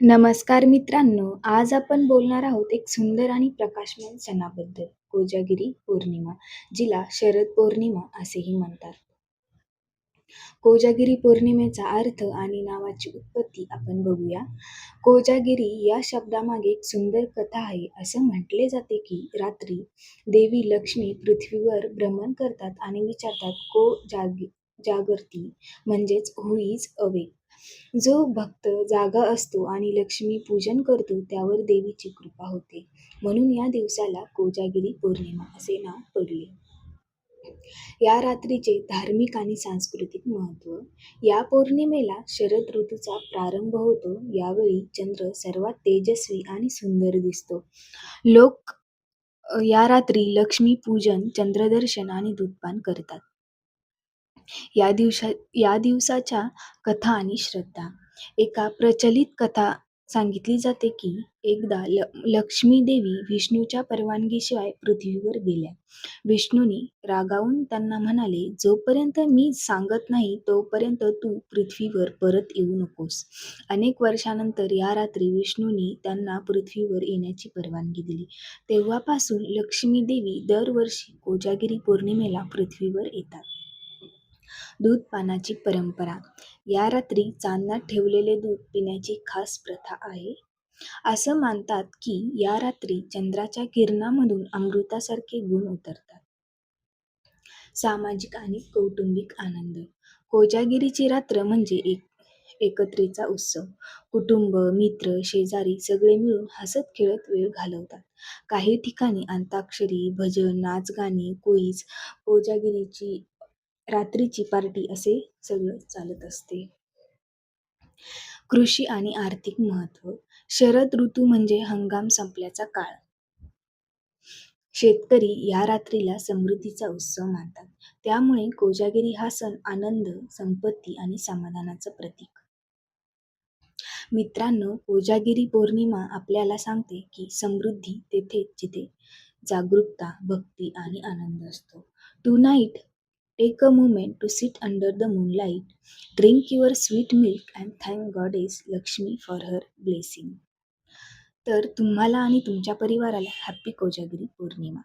नमस्कार मित्रांनो, आज आपण बोलणार आहोत एक सुंदर आणि प्रकाशमान सणाबद्दल, कोजागिरी पौर्णिमा, जिला शरद पौर्णिमा असेही म्हणतात. कोजागिरी पौर्णिमेचा अर्थ आणि नावाची उत्पत्ती आपण बघूया. कोजागिरी या शब्दामागे एक सुंदर कथा आहे. असं म्हटले जाते की रात्री देवी लक्ष्मी पृथ्वीवर भ्रमण करतात आणि विचारतात, को जागृती म्हणजेच हुईज अवेक. जो भक्त जागा असतो आणि लक्ष्मी पूजन करतो त्यावर देवीची कृपा होते. म्हणून या दिवसाला कोजागिरी पौर्णिमा असे नाव पडले. या रात्रीचे धार्मिक आणि सांस्कृतिक महत्त्व. या पौर्णिमेला शरद ऋतूचा प्रारंभ होतो. यावेळी चंद्र सर्वात तेजस्वी आणि सुंदर दिसतो. लोक या रात्री लक्ष्मी पूजन, चंद्रदर्शन आणि दूधपान करतात. या दिवसाच्या कथा आणि श्रद्धा. एका प्रचलित कथा सांगितली जाते की एकदा लक्ष्मी देवी विष्णूच्या परवानगीशिवाय पृथ्वीवर गेल्या. विष्णूने रागावून त्यांना म्हणाले, जोपर्यंत मी सांगत नाही तोपर्यंत तू पृथ्वीवर परत येऊ नकोस. अनेक वर्षांनंतर या रात्री विष्णूने त्यांना पृथ्वीवर येण्याची परवानगी दिली. तेव्हापासून लक्ष्मी देवी दरवर्षी कोजागिरी पौर्णिमेला पृथ्वीवर येतात. दूधपानाची परंपरा. या रात्री चांदण्यात ठेवलेले दूध पिण्याची खास प्रथा आहे. असं मानतात की या रात्री चंद्राच्या किरणांमधून अमृतासारखे गुण उतरतात. सामाजिक आणि कौटुंबिक आनंद. कोजागिरीची रात्र म्हणजे एक एकत्रेचा उत्सव. कुटुंब, मित्र, शेजारी सगळे मिळून हसत-खेळत वेळ घालवतात. काही ठिकाणी अंताक्षरी, भजन, नाच-गाणी, क्विझ, कोजागिरीची रात्रीची पार्टी असे सगळं चालत असते. कृषी आणि आर्थिक महत्त्व. शरद ऋतू म्हणजे हंगाम संपल्याचा काळ. शेतकरी या रात्रीला समृद्धीचा उत्सव मानतात. त्यामुळे कोजागिरी हा सण आनंद, संपत्ती आणि समाधानाचं प्रतीक. मित्रांनो, कोजागिरी पौर्णिमा आपल्याला सांगते की समृद्धी तेथे जिथे जागरूकता, भक्ती आणि आनंद असतो. Tonight take a moment to sit under the moonlight drink your sweet milk and thank goddess Lakshmi for her blessing. तर तुम्हाला आणि तुमच्या परिवाराला हॅपी कोजागिरी पौर्णिमा!